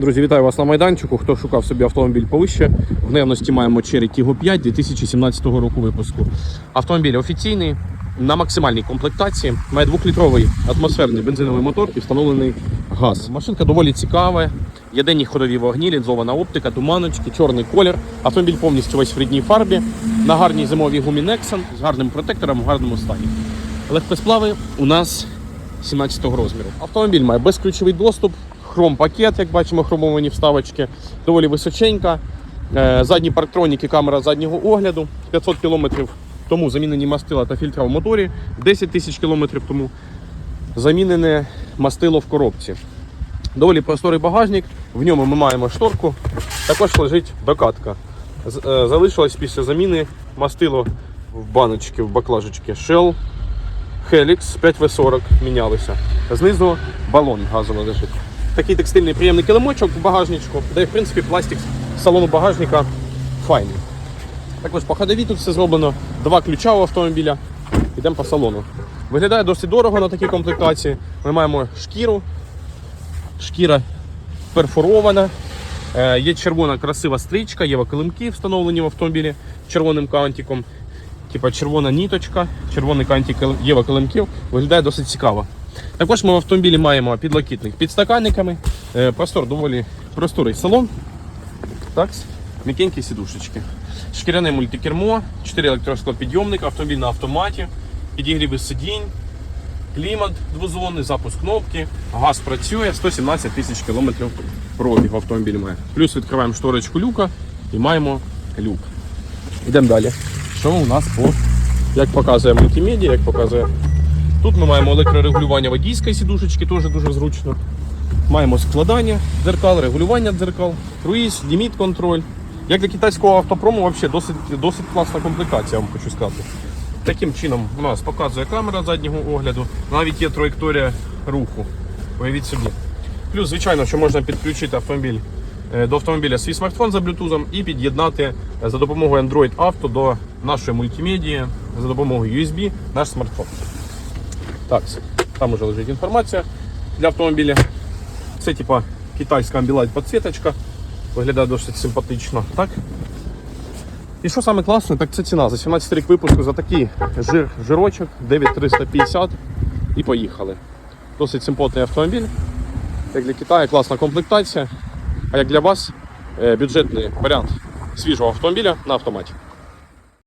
Друзі, вітаю вас на майданчику. Хто шукав собі автомобіль повище, в наявності маємо Cherry Tiggo 5 2017 року випуску. Автомобіль офіційний, на максимальній комплектації, має двохлітровий атмосферний бензиновий мотор і встановлений газ. Машинка доволі цікава. Є денні ходові вогні, лінзована оптика, туманочки, чорний колір. Автомобіль повністю весь в рідній фарбі, на гарній зимовій гумі Nexon з гарним протектором в гарному стані. Легкосплави у нас 17 розміру. Автомобіль має безключовий доступ, хром-пакет, як бачимо, хромовані вставочки, доволі височенька. Е, Задні парктроніки, камера заднього огляду, 500 км тому замінені мастила та фільтра в моторі, 10 тисяч км тому замінене мастило в коробці. Доволі просторий багажник, в ньому ми маємо шторку, також лежить докатка. Е, Залишилось після заміни мастило в баночки, в баклажечки Shell Helix 5V40 мінялися. Знизу балон газовий лежить. Такий текстильний приємний килимочок в багажничку, де в принципі пластик салону багажника файний. Також по ходові тут все зроблено. Два ключа у автомобіля. Йдемо по салону. Виглядає досить дорого на такій комплектації. Ми маємо шкіру. Шкіра перфорована. Е, Є червона красива стрічка, є килимки встановлені в автомобілі червоним кантиком. Типа червона ніточка, червоний кантик Єва килимків. Виглядає досить цікаво. Також ми в автомобілі маємо підлокітник під стаканниками. Е, Простор доволі просторий салон. Так, м'якенькі сідушечки. Шкіряне мультикермо, 4 електросклопідйомника, автомобіль на автоматі, підігріви сидінь, клімат двозонний, запуск кнопки, газ працює, 117 тисяч кілометрів пробіг автомобіль має. Плюс відкриваємо шторочку люка і маємо люк. Йдемо далі. Що у нас по, як показує мультимедіа, як показує. Тут ми маємо електрорегулювання водійської сідушечки, теж дуже зручно. Маємо складання дзеркал, регулювання дзеркал, круїз, ліміт контроль. Як для китайського автопрому, взагалі досить, досить класна комплектація, я вам хочу сказати. Таким чином у нас показує камера заднього огляду, навіть є траєкторія руху. Уявіть собі. Плюс, звичайно, що можна підключити автомобіль е, до автомобіля свій смартфон за блютузом і під'єднати е, за допомогою Android Auto до нашої мультимедії за допомогою USB наш смартфон. Так, там уже лежить інформація для автомобіля. Це типа китайська Ambilight підсвіточка. Виглядає досить симпатично. Так? І що саме класне, так це ціна. За 17 рік випуску за такий жир, жирочок 9350 і поїхали. Досить симпотний автомобіль. Як для Китаю, класна комплектація. А як для вас е, бюджетний варіант свіжого автомобіля на автоматі.